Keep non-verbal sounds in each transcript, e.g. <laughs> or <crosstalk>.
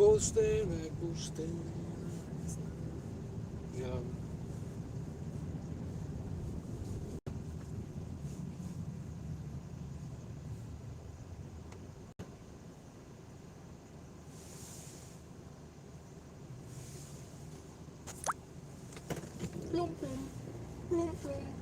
Bullstene, Bullstene. Ja. Plum, plum. Plum, plum.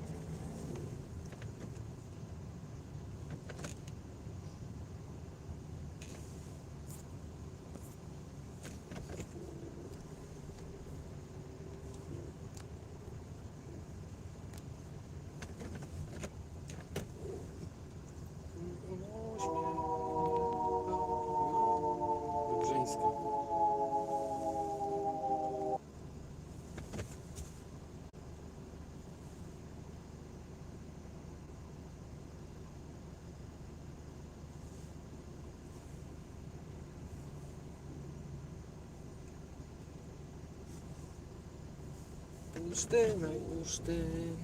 Bursztynek, bursztynek.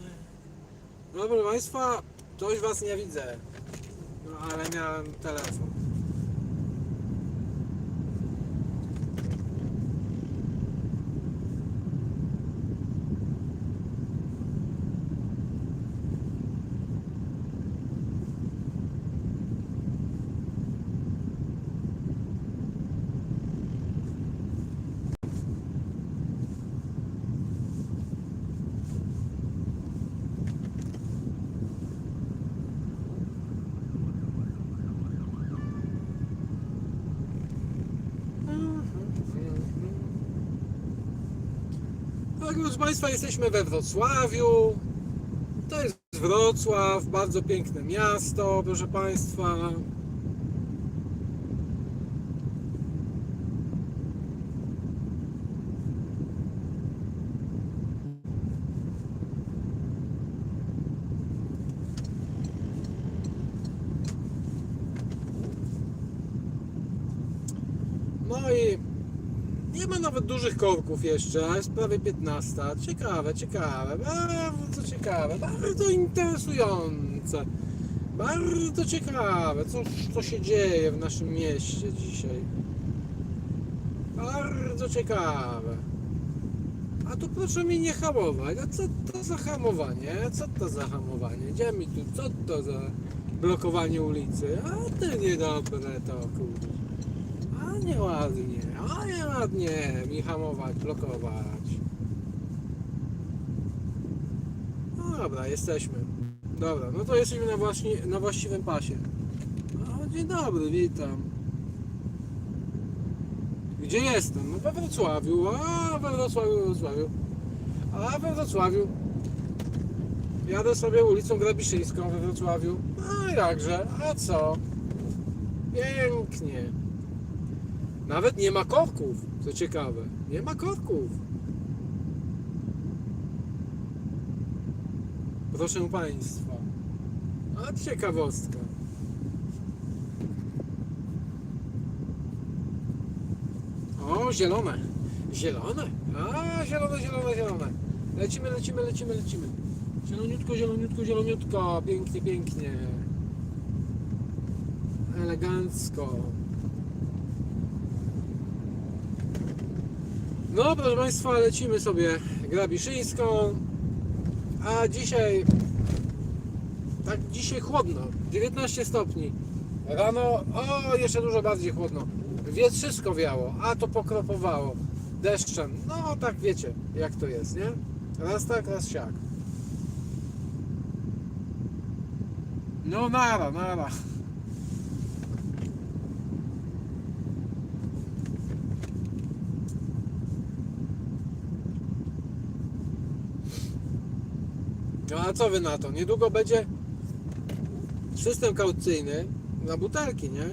No proszę Państwa, coś Was nie widzę. No ale miałem telefon. Tak, proszę Państwa, jesteśmy we Wrocławiu. To jest Wrocław, bardzo piękne miasto, proszę Państwa. No i nie ma nawet dużych korków jeszcze, jest prawie 15. Ciekawe, ciekawe, bardzo ciekawe, bardzo interesujące. Bardzo ciekawe, co, co się dzieje w naszym mieście dzisiaj. Bardzo ciekawe. A tu proszę mi nie hamować. A co to za hamowanie? Co to za hamowanie? Gdzie mi tu? Co to za blokowanie ulicy? A ty niedobre to kurde. A nieładnie, a nieładnie mi hamować, blokować. No dobra, jesteśmy. Dobra, no to jesteśmy na, właśnie, na właściwym pasie. No, dzień dobry, witam. Gdzie jestem? No we Wrocławiu, a we Wrocławiu, we Wrocławiu. A we Wrocławiu. Jadę sobie ulicą Grabiszyńską we Wrocławiu. A jakże, a co? Pięknie. Nawet nie ma korków, co ciekawe. Nie ma korków. Proszę Państwa. A ciekawostka. O, zielone. Zielone. A, zielone, zielone, zielone. Lecimy, lecimy, lecimy, lecimy. Zieloniutko, zieloniutko, zieloniutko. Pięknie, pięknie. Elegancko. No, proszę Państwa, lecimy sobie Grabiszyńską. A dzisiaj, tak dzisiaj chłodno, 19 stopni. Rano, o, jeszcze dużo bardziej chłodno. Wietrzysko wiało, a to pokropowało deszczem. No, tak wiecie, jak to jest, nie? Raz tak, raz siak. No, nara, nara. A co wy na to? Niedługo będzie system kaucyjny na butelki, nie?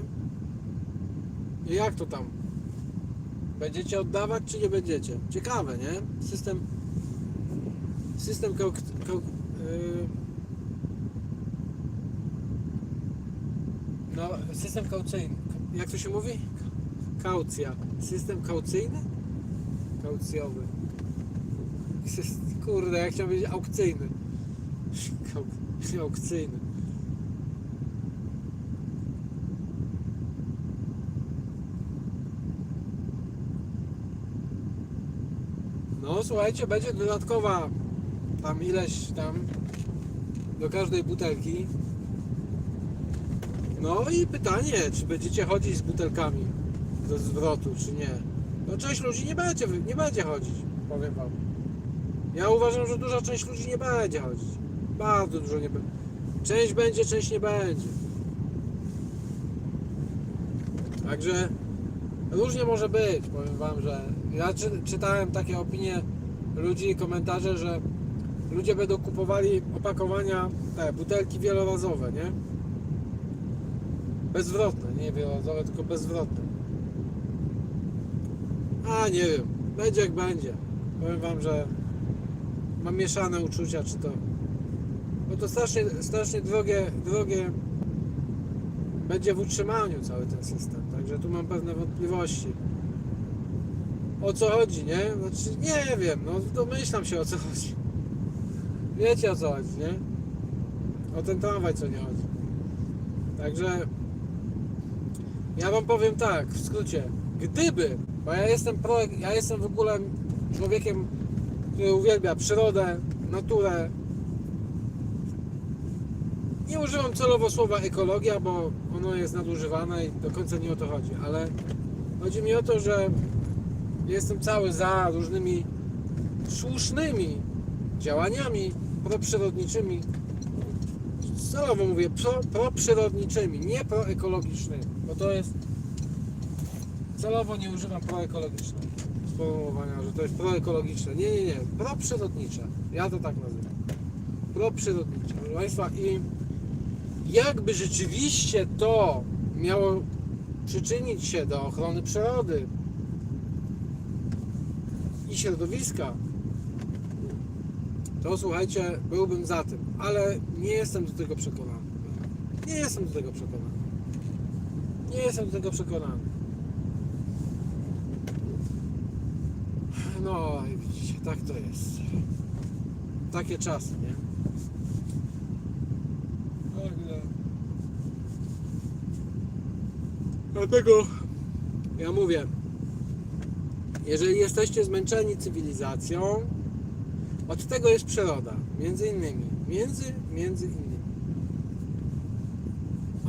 I jak to tam? Będziecie oddawać, czy nie będziecie? Ciekawe, nie? System system kau, kau, yy, no, system kaucyjny. Jak to się mówi? Kaucja. System kaucyjny? Kaucjowy. Kurde, ja chciałem powiedzieć aukcyjny. Auk- Aukcyjny. No słuchajcie, będzie dodatkowa tam ileś tam do każdej butelki. No i pytanie, czy będziecie chodzić z butelkami do zwrotu, czy nie. No część ludzi nie będzie, nie będzie chodzić, powiem wam. Ja uważam, że duża część ludzi nie będzie chodzić. Bardzo dużo nie będzie. Część będzie, część nie będzie. Także różnie może być. Powiem Wam, że ja czy, czytałem takie opinie ludzi i komentarze, że ludzie będą kupowali opakowania, te butelki wielorazowe, nie? Bezwrotne, nie wielorazowe, tylko bezwrotne. A nie wiem, będzie jak będzie. Powiem Wam, że mam mieszane uczucia, czy to. Bo to strasznie, strasznie drogie, drogie będzie w utrzymaniu cały ten system. Także tu mam pewne wątpliwości. O co chodzi, nie? Znaczy nie wiem, no domyślam się o co chodzi. Wiecie o co chodzi, nie? O ten tramwaj co nie chodzi. Także ja wam powiem tak, w skrócie, gdyby, bo ja jestem pro, ja jestem w ogóle człowiekiem, który uwielbia przyrodę, naturę. Nie używam celowo słowa ekologia, bo ono jest nadużywane i do końca nie o to chodzi, ale chodzi mi o to, że jestem cały za różnymi słusznymi działaniami proprzyrodniczymi. Celowo mówię pro, proprzyrodniczymi, nie proekologicznymi, bo to jest celowo nie używam proekologicznego sformułowania, że to jest proekologiczne. Nie, nie, nie, proprzyrodnicze. Ja to tak nazywam. Proprzyrodnicze. Proszę Państwa, i jakby rzeczywiście to miało przyczynić się do ochrony przyrody i środowiska, to słuchajcie, byłbym za tym, ale nie jestem do tego przekonany. Nie jestem do tego przekonany. Nie jestem do tego przekonany. No widzicie, tak to jest. Takie czasy, nie? Także... Dlatego ja mówię, jeżeli jesteście zmęczeni cywilizacją, od tego jest przyroda, między innymi, między, między innymi.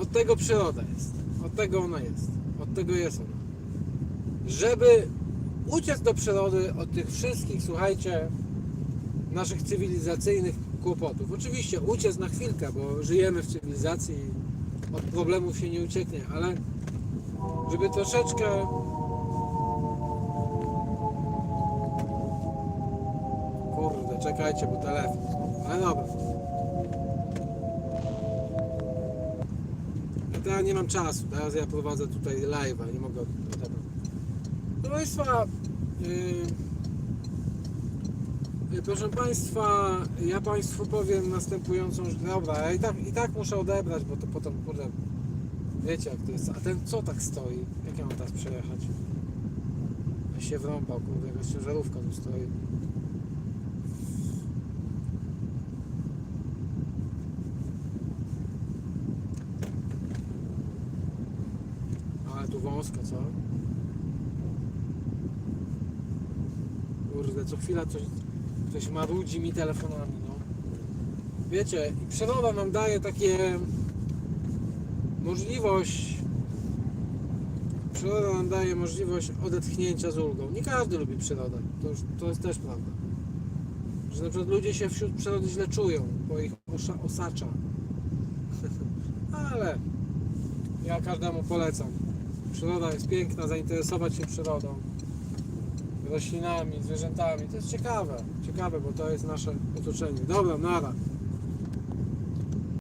Od tego przyroda jest, od tego ona jest, od tego jest ona. Żeby uciec do przyrody od tych wszystkich, słuchajcie, naszych cywilizacyjnych kłopotów. Oczywiście uciec na chwilkę, bo żyjemy w cywilizacji od problemów się nie ucieknie, ale żeby troszeczkę kurde, czekajcie, bo telefon. Ale dobra. Ja teraz nie mam czasu, teraz ja prowadzę tutaj live'a, nie mogę odebrać. Proszę Państwa, yy, proszę Państwa, ja Państwu powiem następującą. Dobra, ja i tak, i tak muszę odebrać, bo to potem, kurde, wiecie jak to jest. A ten co tak stoi? Jak ja mam teraz przejechać? Ja się wrąbał, kurde, jakaś ciężarówka tu stoi. Ale tu wąsko, co? Kurde, co chwila coś, ktoś marudzi mi telefonami, no. Wiecie, i nam daje takie możliwość przyroda nam daje możliwość odetchnięcia z ulgą. Nie każdy lubi przyrodę, to, to jest też prawda. Że na przykład ludzie się wśród przyrody źle czują, bo ich osza, osacza. <laughs> Ale ja każdemu polecam. Przyroda jest piękna, zainteresować się przyrodą, roślinami, zwierzętami. To jest ciekawe, ciekawe, bo to jest nasze otoczenie. Dobra, nara.